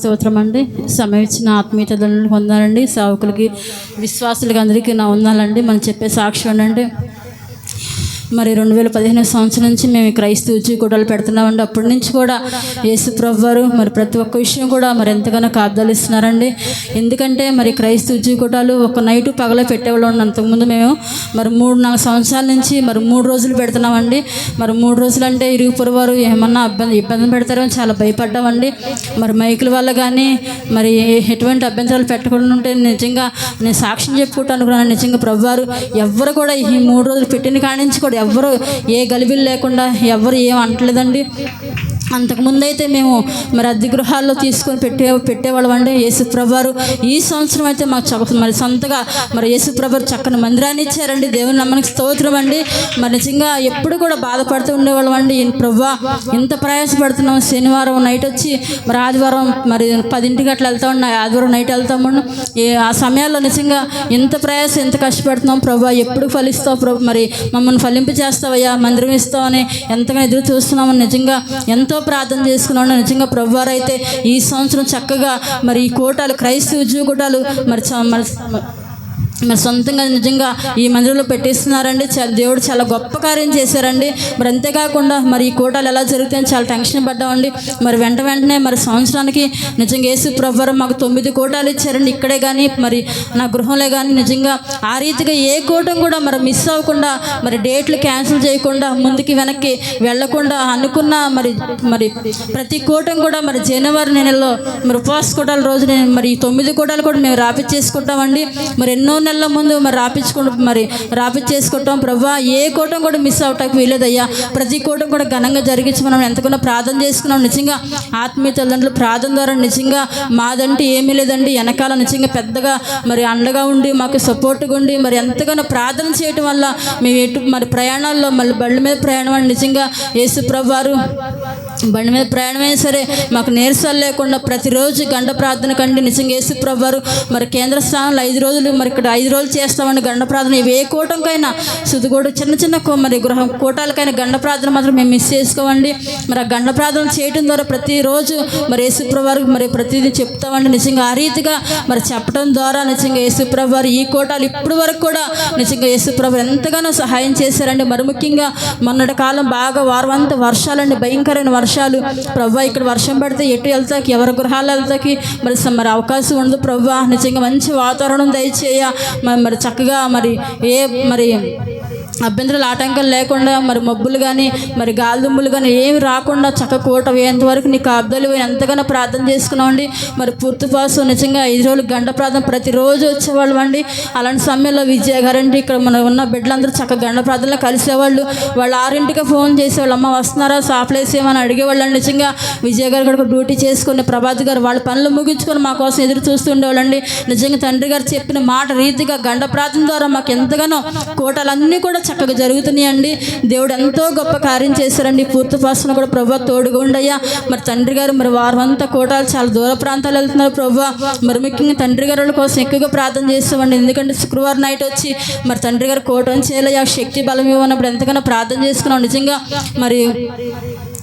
స్తోత్రం అండి సమయం ఇచ్చిన ఆత్మీయతలను పొందాలండి. సేవకులకి విశ్వాసులకి అందరికీ నా ఉందాలండి మనం చెప్పే సాక్ష్యం అండి మరి రెండు వేల పదిహేను సంవత్సరం నుంచి మేము క్రైస్తవ ఉద్యోగాలు పెడుతున్నామండి. అప్పటి నుంచి కూడా యేసు వారు మరి ప్రతి ఒక్క విషయం కూడా మరి ఎంతగానో కాబ్దాలు ఇస్తున్నారండి ఎందుకంటే మరి క్రైస్తవ ఉద్యోగాలు ఒక నైట్ పగలే పెట్టేవాళ్ళు అంతకుముందు మేము మరి మూడు నాలుగు సంవత్సరాల నుంచి మరి మూడు రోజులు పెడుతున్నామండి. మరి మూడు రోజులు అంటే ఇరుగు పొరవారు ఏమన్నా ఇబ్బంది ఇబ్బంది పెడతారో చాలా భయపడ్డామండి. మరి మైకుల వల్ల కానీ మరి ఎటువంటి అభ్యంతరాలు పెట్టకుండా ఉంటే నిజంగా నేను సాక్ష్యం చెప్పుకుంటాను కూడా నిజంగా ప్రవ్వారు ఎవ్వరు కూడా ఈ మూడు రోజులు పెట్టిన కాడి నుంచి కూడా ఎవ్వరు ఏ గలిబిలు లేకుండా ఎవ్వరు ఏం అంటలేదండి అంతకుముందైతే మేము మరి అద్దె గృహాల్లో తీసుకొని పెట్టే పెట్టేవాళ్ళం అండి. యేసుప్రభారు ఈ సంవత్సరం అయితే మాకు చక్క మరి సొంతగా మరి యేసుప్రభారు చక్కని మందిరాన్ని ఇచ్చారండి. దేవుని నమ్మకి స్తోత్రం అండి. మరి నిజంగా ఎప్పుడు కూడా బాధపడుతూ ఉండేవాళ్ళం అండి. ప్రభా ఎంత ప్రయాసపడుతున్నాం. శనివారం నైట్ వచ్చి మరి ఆదివారం మరి పదింటికి అట్లా వెళ్తా ఉన్నా ఆదివారం నైట్ వెళ్తాము ఏ ఆ సమయాల్లో నిజంగా ఎంత ప్రయాస ఎంత కష్టపడుతున్నాం. ప్రభా ఎప్పుడు ఫలిస్తావు ప్రభు? మరి మమ్మల్ని ఫలింపు చేస్తావయ్యా మందిరం ఇస్తావని ఎంతగా ఎదురు చూస్తున్నామని నిజంగా ఎంతో ప్రార్థన చేసుకున్నాను నిజంగా ప్రభువారు అయితే ఈ సంవత్సరం చక్కగా మరి ఈ కోటాలు క్రైస్తవ ఉద్యోగ కోటాలు మరి చ- మరి మరి సొంతంగా నిజంగా ఈ మందిరంలో పెట్టిస్తున్నారండి. దేవుడు చాలా గొప్ప కార్యం చేశారండి. మరి అంతేకాకుండా మరి ఈ కూటాలు ఎలా జరుగుతాయని చాలా టెన్షన్ పడ్డామండి. మరి వెంట వెంటనే మరి సంవత్సరానికి నిజంగా యేసు ప్రభువారు మాకు తొమ్మిది కోటాలు ఇచ్చారండి ఇక్కడే కానీ మరి నా గృహంలో కానీ నిజంగా ఆ రీతిగా ఏ కూటం కూడా మరి మిస్ అవ్వకుండా మరి డేట్లు క్యాన్సిల్ చేయకుండా ముందుకి వెనక్కి వెళ్ళకుండా అనుకున్న మరి మరి ప్రతి కూటం కూడా మరి జనవరి నెలలో మరి ఉపవాస కూటాల రోజు నేను మరి ఈ తొమ్మిది కూటాలు కూడా మేము రాపిచ్చేసుకుంటామండి. మరి ఎన్నో నెలల ముందు మరి రాపించుకుంటాం మరి రాపించేసుకుంటాం. ప్రభా ఏ కూటం కూడా మిస్ అవటానికి వీలేదయ్యా ప్రతి కూటం కూడా ఘనంగా జరిగించి మనం ఎంతగానో ప్రార్థన చేసుకున్నాం. నిజంగా ఆత్మీయ తల్లిదండ్రులు ప్రార్థన ద్వారా నిజంగా మాదంటే ఏమీ లేదండి. వెనకాల నిజంగా పెద్దగా మరి అండగా ఉండి మాకు సపోర్ట్గా ఉండి మరి ఎంతగానో ప్రార్థన చేయటం వల్ల మేము ఎటు మరి ప్రయాణాల్లో మళ్ళీ బళ్ళ మీద ప్రయాణం అని నిజంగా యేసు ప్రభు వారు బండి మీద ప్రయాణమైనా సరే మాకు నీరసాలు లేకుండా ప్రతిరోజు గంట ప్రార్థన కండి. నిజంగా వేసి ప్రవ్వారు మరి కేంద్ర స్థానంలో ఐదు రోజులు మరి ఇక్కడ ఐదు రోజులు చేస్తామండి గండ ప్రార్థన ఇవి ఏ కూటంకైనా సుదిగోడు చిన్న చిన్న మరి గృహ కూటాలకైనా గండ ప్రార్థన మాత్రం మేము మిస్ చేసుకోమండి మరి ఆ గండ ప్రార్థన చేయడం ద్వారా ప్రతిరోజు మరి యేసుప్రభు మరి ప్రతిదీ చెప్తామండి. నిజంగా ఆ రీతిగా మరి చెప్పడం ద్వారా నిజంగా యేసుప్రవారు ఈ కోటాలు ఇప్పుడు వరకు కూడా నిజంగా యేసుప్రభు ఎంతగానో సహాయం చేశారండి. మరి ముఖ్యంగా మొన్నటి కాలం బాగా వారమంతా వర్షాలండి. భయంకరమైన వర్షాలు వర్షాలు. ప్రభా ఇక్కడ వర్షం పడితే ఎటు వెళ్తాకి? ఎవరి గృహాలు వెళ్తాకి? మరి మరి అవకాశం ఉండదు ప్రభా. నిజంగా మంచి వాతావరణం దయచేయ. మరి చక్కగా మరి ఏ మరి అభ్యంతరాలు ఆటంకాలు లేకుండా మరి మబ్బులు కానీ మరి గాలిదుమ్ములు కానీ ఏమి రాకుండా చక్క కూట వేయంత వరకు నీకు అబ్దాలు పోయి ఎంతగానో ప్రార్థన చేసుకున్నామండి మరి పూర్తి పాసు నిజంగా ఐదు రోజులు గంట ప్రార్థన ప్రతిరోజు వచ్చేవాళ్ళు అండి అలాంటి సమయంలో విజయ గారండి ఇక్కడ మన ఉన్న బిడ్డలందరూ చక్క గంట ప్రార్థనలో కలిసేవాళ్ళు. వాళ్ళు ఆరింటికి ఫోన్ చేసేవాళ్ళు అమ్మ వస్తున్నారా సాప్లేస్ ఏమని అడిగేవాళ్ళు అండి నిజంగా. విజయ గారు కూడా డ్యూటీ చేసుకుని ప్రభాత్ గారు వాళ్ళ పనులు ముగించుకొని మా కోసం ఎదురు చూస్తుండేవాళ్ళండి. నిజంగా తండ్రి గారు చెప్పిన మాట రీతిగా గంట ప్రార్థన ద్వారా మాకు ఎంతగానో కోటలన్నీ కూడా చక్కగా జరుగుతున్నాయండి. దేవుడు ఎంతో గొప్ప కార్యం చేశారండి. పూర్తి పాసన కూడా ప్రభు తోడుగా ఉండయ్యా మరి తండ్రి గారు మరి వారమంతా కోటాలు చాలా దూర ప్రాంతాలు వెళ్తున్నారు ప్రభు. మరి ముఖ్యంగా తండ్రి గారుల కోసం ఎక్కువగా ప్రార్థన చేస్తామండి ఎందుకంటే శుక్రవారం నైట్ వచ్చి మరి తండ్రి గారు కోటం చేయాలి ఆ శక్తి బలం ఇవ్వనప్పుడు ఎంతకన్నా ప్రార్థన చేసుకున్నాం. నిజంగా మరి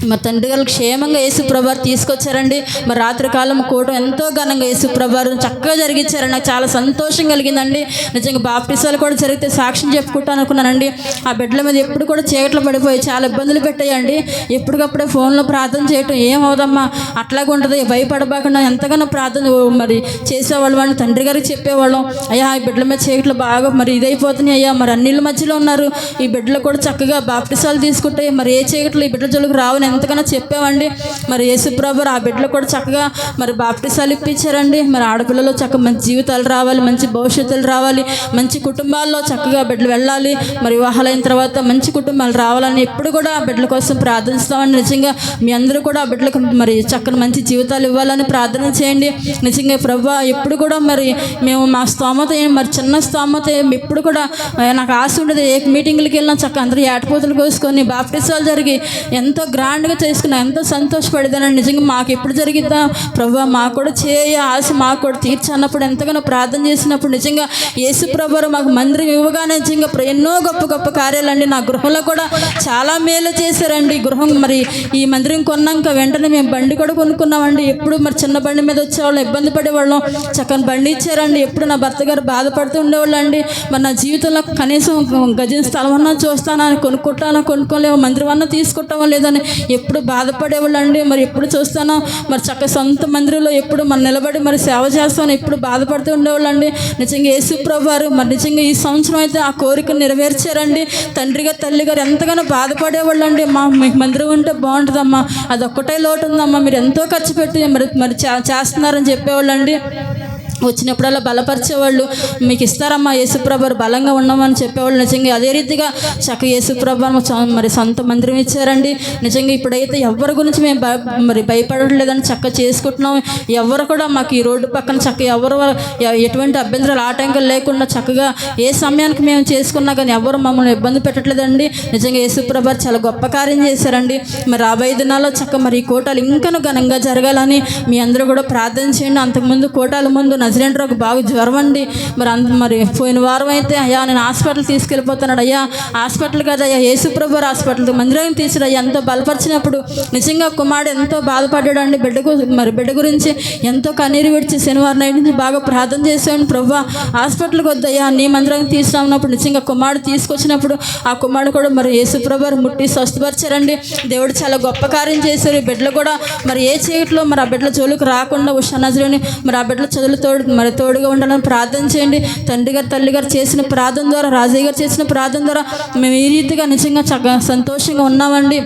మా తండ్రి గారు క్షేమంగా యేసు తీసుకొచ్చారండి. మరి రాత్రి కాలం ఎంతో ఘనంగా యేసుప్రభారు చక్కగా జరిగించారు. నాకు చాలా సంతోషం కలిగిందండి. నిజంగా బాప్టిసాలు కూడా జరిగితే సాక్ష్యం చెప్పుకుంటాను అనుకున్నానండి. ఆ బిడ్డల మీద ఎప్పుడు కూడా చీకట్లు పడిపోయి చాలా ఇబ్బందులు పెట్టాయండి. ఎప్పటికప్పుడే ఫోన్లో ప్రార్థన చేయటం ఏమవుదమ్మా? అట్లాగే ఉంటుంది. భయపడబాకుండా. ఎంతగానో ప్రార్థన మరి చేసేవాళ్ళు వాళ్ళని తండ్రి గారికి చెప్పేవాళ్ళం. అయ్యా ఈ బిడ్డల మీద చీకట్లు బాగా మరి ఇదైపోతున్నాయి అయ్యా. మరి అన్నిళ్ళ మధ్యలో ఉన్నారు. ఈ బిడ్డలు కూడా చక్కగా బాప్టిసాలు తీసుకుంటే మరి ఏ చీకట్లు ఈ బిడ్డల జోలికి రావని ఎంతగానో చెప్పామండి మరి యేసుప్రభు ఆ బిడ్డలు కూడా చక్కగా మరి బాప్టిసాలు ఇప్పించారండి. మరి ఆడపిల్లలు చక్కగా మంచి జీవితాలు రావాలి మంచి భవిష్యత్తులు రావాలి మంచి కుటుంబాల్లో చక్కగా బిడ్డలు వెళ్ళాలి మరి వివాహాలైన తర్వాత మంచి కుటుంబాలు రావాలని ఎప్పుడు కూడా ఆ బిడ్డల కోసం ప్రార్థిస్తామండి. నిజంగా మీ అందరూ కూడా ఆ బిడ్డలకు మరి చక్కని మంచి జీవితాలు ఇవ్వాలని ప్రార్థన చేయండి. నిజంగా ప్రభు ఎప్పుడు కూడా మరి మేము మా స్తోమత మరి చిన్న స్తోమత ఎప్పుడు కూడా నాకు ఆశ ఉండదు. ఏ మీటింగ్లకి వెళ్ళినా చక్కగా అందరూ ఏటపోతలు కోసుకొని బాప్టిసాలు జరిగి ఎంతో గ్రాండ్ గ్రాండ్గా చేసుకున్నా ఎంతో సంతోషపడేదానండి నిజంగా మాకు ఎప్పుడు జరిగిద్దా? ప్రభు మాకు కూడా చేయ ఆశ మాకు కూడా తీర్చి అన్నప్పుడు ఎంతగానో ప్రార్థన చేసినప్పుడు నిజంగా యేసు ప్రభు మాకు మందిరం ఇవ్వగానే నిజంగా ఎన్నో గొప్ప గొప్ప కార్యాలండి. నా గృహంలో కూడా చాలా మేలు చేశారండి. గృహం మరి ఈ మందిరం కొన్నాక వెంటనే మేము బండి కూడా కొనుక్కున్నామండి. ఎప్పుడు మరి చిన్న బండి మీద వచ్చేవాళ్ళం ఇబ్బంది పడేవాళ్ళం. చక్కని బండి ఇచ్చారండి. ఎప్పుడు నా భర్త గారు బాధపడుతూ ఉండేవాళ్ళు అండి మరి నా జీవితంలో కనీసం గజం స్థలం అన్నా చూస్తానని కొనుక్కుంటానో కొనుక్కోలేము మందిరం అన్నా తీసుకుంటామో లేదని ఎప్పుడు బాధపడేవాళ్ళు అండి మరి ఎప్పుడు చూస్తానో? మరి చక్క సొంత మందిరంలో ఎప్పుడు మరి నిలబడి మరి సేవ చేస్తాను ఎప్పుడు బాధపడుతూ ఉండేవాళ్ళు అండి నిజంగా యేసు వారు మరి నిజంగా ఈ సంవత్సరం అయితే ఆ కోరిక నెరవేర్చారండి. తండ్రిగా తల్లి గారు ఎంతగానో బాధపడేవాళ్ళు అండి మా మీకు మందిరం ఉంటే బాగుంటుందమ్మా. అది ఒక్కటే లోటు ఉందమ్మా మీరు ఎంతో ఖర్చు పెట్టి మరి మరి చేస్తున్నారని చెప్పేవాళ్ళు అండి వచ్చినప్పుడల్లా బలపరిచేవాళ్ళు మీకు ఇస్తారమ్మా యేసుప్రభారు బలంగా ఉన్నామని చెప్పేవాళ్ళు. నిజంగా అదే రీతిగా చక్క యేసుప్రభు మరి సొంత మందిరం ఇచ్చారండి. నిజంగా ఇప్పుడైతే ఎవరి గురించి మేము భయ మరి భయపడట్లేదని చక్క చేసుకుంటున్నాం ఎవరు కూడా మాకు ఈ రోడ్డు పక్కన చక్క ఎవరు ఎటువంటి అభ్యంతరాలు ఆటంకాలు లేకుండా చక్కగా ఏ సమయానికి మేము చేసుకున్నా కానీ ఎవరు మమ్మల్ని ఇబ్బంది పెట్టట్లేదండి. నిజంగా యేసుప్రభు చాలా గొప్ప కార్యం చేశారండి. మరి రాబోయే దినాల్లో చక్క మరి ఈ కోటాలు ఇంకనూ ఘనంగా జరగాలని మీ అందరూ కూడా ప్రార్థన చేయండి. అంతకుముందు కోటాల ముందు నజరేంద్రకు బాగా జ్వరం అండి. మరి అంత మరి పోయిన వారం అయితే అయ్యా నేను హాస్పిటల్ తీసుకెళ్ళిపోతున్నాడు అయ్యా. హాస్పిటల్ కదా అయ్యా. యేసుప్రభు హాస్పిటల్ మందిరానికి తీసుకురా అయ్యా. ఎంతో బలపరిచినప్పుడు నిజంగా కుమారుడు ఎంతో బాధపడ్డాడు అండి. బిడ్డకు మరి బిడ్డ గురించి ఎంతో కన్నీరు విడిచి శనివారం నైట్ నుంచి బాగా ప్రార్థన చేసాను ప్రభు హాస్పిటల్కి వద్దయ్యా నీ మందిరం తీసుకున్నప్పుడు నిజంగా కుమారుడు తీసుకొచ్చినప్పుడు ఆ కుమారుడు కూడా మరి యేసుప్రభు ముట్టి స్వస్థపరిచారండి. దేవుడు చాలా గొప్ప కార్యం చేశారు. ఈ బిడ్డలు కూడా మరి ఏ చీకట్లో మరి ఆ బిడ్డల జోలికి రాకుండా ఉషా నజరుని మరి ఆ బిడ్డల చదువులతో తోడు మరి తోడుగా ఉండాలని ప్రార్థన చేయండి. తండ్రి గారు తల్లి గారు చేసిన ప్రార్థన ద్వారా రాజయ్య గారు చేసిన ప్రార్థన ద్వారా మేము ఈ రీతిగా నిజంగా చక్కగా సంతోషంగా ఉన్నామండి.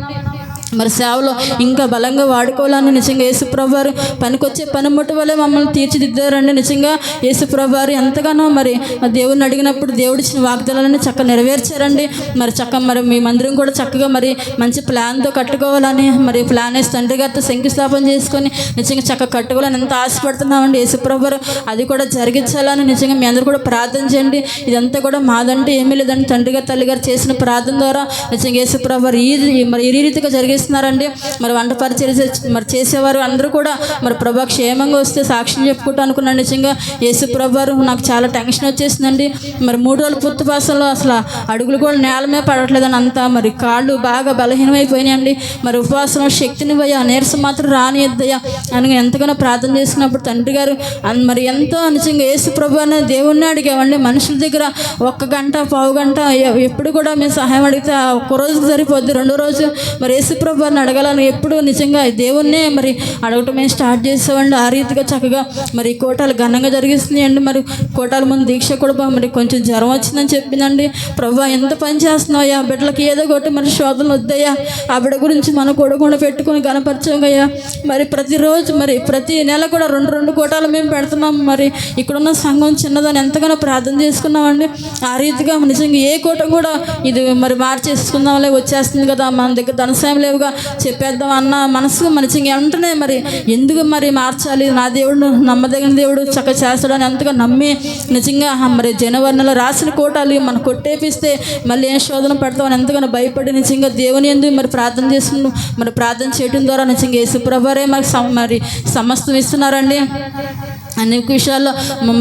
మరి సేవలో ఇంకా బలంగా వాడుకోవాలని నిజంగా యేసుప్రభు వారు పనికొచ్చే పనిముట్టు వల్లే మమ్మల్ని తీర్చిదిద్దారండి నిజంగా యేసుప్రభు వారు ఎంతగానో మరి దేవుడిని అడిగినప్పుడు దేవుడిచ్చిన వాగ్దానాలను చక్కగా నెరవేర్చారండి. మరి చక్క మరి మీ మందిరం కూడా చక్కగా మరి మంచి ప్లాన్తో కట్టుకోవాలని మరి ప్లాన్ వేసి తండ్రి గారితో శంకుస్థాపన చేసుకొని నిజంగా చక్కగా కట్టుకోవాలని ఎంత ఆశపడుతున్నామండి యేసుప్రభు వారు అది కూడా జరిగించాలని నిజంగా మీ అందరూ కూడా ప్రార్థన చేయండి. ఇదంతా కూడా మాదంటే ఏమీ లేదండి. తండ్రి గారు తల్లి గారు చేసిన ప్రార్థన ద్వారా నిజంగా యేసుప్రభు వారు ఈ మరి ఈ రీతిగా చేస్తున్నారండి. మరి వంట పరిచయం మరి చేసేవారు అందరూ కూడా మరి ప్రభా క్షేమంగా వస్తే సాక్ష్యం చెప్పుకుంటూ అనుకున్నాను. నిజంగా యేసు ప్రభు నాకు చాలా టెన్షన్ వచ్చేసిందండి. మరి మూడు రోజుల పుట్టుపాసంలో అసలు అడుగులు కూడా నేల మీద పడట్లేదని అంతా మరి కాళ్ళు బాగా బలహీనమైపోయినాయండి. మరి ఉపవాసం శక్తిని పోయా నీరసం మాత్రం రానియద్దయ్యా అని ఎంతగానో ప్రార్థన చేసినప్పుడు తండ్రి గారు మరి ఎంతో నిజంగా యేసు ప్రభు అనే దేవుణ్ణి అడిగామండి. మనుషుల దగ్గర ఒక్క గంట పావు గంట ఎప్పుడు కూడా మేము సహాయం అడిగితే ఒక్క రోజుకి సరిపోద్ది. రెండో రోజు మరి యేసు ప్రభు అని అడగాలని ఎప్పుడు నిజంగా దేవుణ్ణే మరి అడగటమే స్టార్ట్ చేసామండి ఆ రీతిగా చక్కగా మరి కోటాలు ఘనంగా జరిగిస్తున్నాయండి మరి కోటాల ముందు దీక్ష కూడా బా- మరి కొంచెం జ్వరం వచ్చిందని చెప్పిందండి ప్రభు ఎంత పని చేస్తున్నావయ్యా బిడ్డలకి ఏదో ఒకటి మరి శోధనలు వద్దయ్యా. ఆ బిడ్డ గురించి మనం కొడకుండా పెట్టుకొని గణపరచంగయ్యా మరి ప్రతిరోజు మరి ప్రతి నెల కూడా రెండు రెండు కోటాలు మేము పెడుతున్నాం. మరి ఇక్కడున్న సంఘం చిన్నదని ఎంతగానో ప్రార్థన చేసుకున్నామండి. ఆ రీతిగా నిజంగా ఏ కోట కూడా ఇది మరి మార్చేసుకుందాంలే వచ్చేస్తుంది కదా. మన దగ్గర ధనసాయం లేవుగా చెప్పేద్దాం అన్న మనసుకు మంచిగా వెంటనే మరి ఎందుకు మరి మార్చాలి? నా దేవుడు నమ్మదగిన దేవుడు చక్కగా చేస్తాడని ఎంతగా నమ్మి నిజంగా మరి జనవరిలో రాసిన కోటాలు మనం కొట్టేపిస్తే మళ్ళీ ఏం శోధన పెడతామని ఎంతగానో భయపడి నిజంగా దేవుని ఎందుకు మరి ప్రార్థన చేసుకున్నాం మరి ప్రార్థన చేయడం ద్వారా నిజంగా యేసుప్రభారే మరి మరి సమస్తం ఇస్తున్నారండి. అనేక విషయాల్లో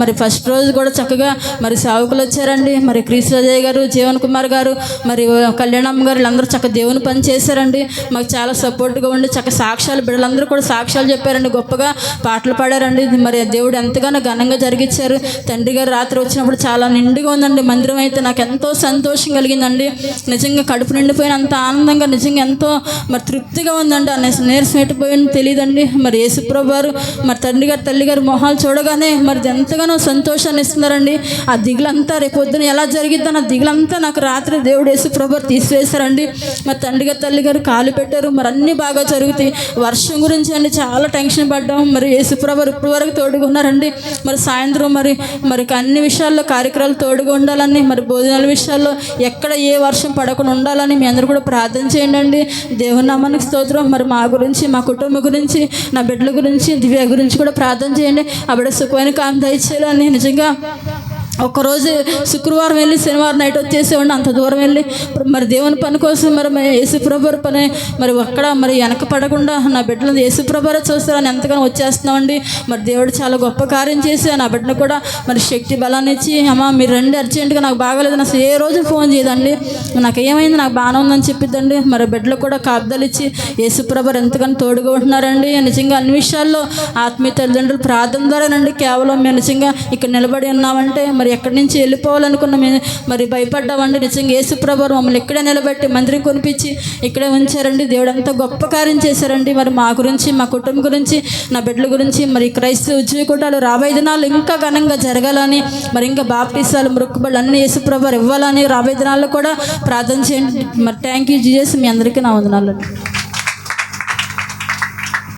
మరి ఫస్ట్ రోజు కూడా చక్కగా మరి సేవకులు వచ్చారండి. మరి క్రీస్తు అజయ్ గారు జీవన్ కుమార్ గారు మరి కళ్యాణమ్మ గారు వీళ్ళందరూ చక్కగా దేవుని పని చేశారండి. మాకు చాలా సపోర్ట్గా ఉండి చక్క సాక్ష్యాలు బిడ్డలందరూ కూడా సాక్ష్యాలు చెప్పారండి గొప్పగా పాటలు పాడారండి. ఇది మరి దేవుడు ఎంతగానో ఘనంగా జరిగించారు తండ్రి గారు రాత్రి వచ్చినప్పుడు చాలా నిండుగా ఉందండి. మందిరం అయితే నాకు ఎంతో సంతోషం కలిగిందండి. నిజంగా కడుపు నిండిపోయిన అంత ఆనందంగా నిజంగా ఎంతో మరి తృప్తిగా ఉందండి. అనే నీరసం ఎట్టిపోయింది తెలియదండి. మరి యేసుప్రభు మరి తండ్రి గారు తల్లి గారు మొహాలు చూడగానే మరి ఎంతగానో సంతోషాన్ని ఇస్తున్నారండి. ఆ దిగులంతా రేపు పొద్దున ఎలా జరిగిద్దని ఆ దిగులంతా నాకు రాత్రి దేవుడు యేసుప్రభు వారు తీసివేశారండి. మరి తండ్రి గారు తల్లి గారు కాలు పెట్టారు. మరి అన్నీ బాగా జరుగుతాయి. వర్షం గురించి అండి చాలా టెన్షన్ పడ్డాం. మరి యేసుప్రభు వారు ఇప్పటి వరకు తోడుగా ఉన్నారండి. మరి సాయంత్రం మరి మరి అన్ని విషయాల్లో కార్యక్రమాలు తోడుగా ఉండాలని మరి భోజనాల విషయాల్లో ఎక్కడ ఏ వర్షం పడకుండా ఉండాలని మీ అందరూ కూడా ప్రార్థన చేయండి అండి. దేవుని నామానికి స్తోత్రం. మరి మా గురించి మా కుటుంబం గురించి నా బిడ్డల గురించి దివ్య గురించి కూడా ప్రార్థన చేయండి. ఆవిడ సుఖమైన కాంతి దయచేయాలని నిజంగా ఒకరోజు శుక్రవారం వెళ్ళి శనివారం నైట్ వచ్చేసేవాడిని అంత దూరం వెళ్ళి. మరి దేవుని పని కోసం మరి మరి యేసుప్రభు పని మరి అక్కడ మరి వెనక పడకుండా నా బిడ్డలను యేసుప్రభరే చూస్తారని ఎంతగానో వచ్చేస్తున్నామండి. మరి దేవుడు చాలా గొప్ప కార్యం చేసి నా బిడ్డను కూడా మరి శక్తి బలాన్ని ఇచ్చి అమ్మ మీరు రండి అర్జెంటుగా నాకు బాగలేదు అసలు ఏ రోజు ఫోన్ చేయదండి. నాకు ఏమైంది? నాకు బాగానే ఉందని చెప్పిద్దండి. మరి బిడ్డలు కూడా కాపుదలు ఇచ్చి యేసుప్రభు ఎంతగానో తోడుగా ఉంటున్నారండి. నిజంగా అన్ని విషయాల్లో ఆత్మీయ తల్లిదండ్రులు ప్రార్థన ద్వారానండి. కేవలం మేము నిజంగా ఇక్కడ నిలబడి ఉన్నామంటే మరి ఎక్కడి నుంచి వెళ్ళిపోవాలనుకున్న? మేము మరి భయపడ్డామండి నిజంగా యేసుప్రభు మమ్మల్ని ఇక్కడే నిలబెట్టి మందిరం కొనిపించి ఇక్కడే ఉంచారండి. దేవుడు అంతా గొప్ప కార్యం చేశారండి. మరి మా గురించి మా కుటుంబం గురించి నా బిడ్డల గురించి మరి క్రైస్తవ ఉద్యోగకుటాలు రాబోయే దినాలు ఇంకా ఘనంగా జరగాలని మరి ఇంకా బాప్టిసాలు మృక్కుబళ్ళు అన్ని యేసుప్రభు ఇవ్వాలని రాబోయే దినాల్లో కూడా ప్రార్థన చేయండి. మరి థ్యాంక్ యూ జీజస్ మీ అందరికీ నా వందనాలు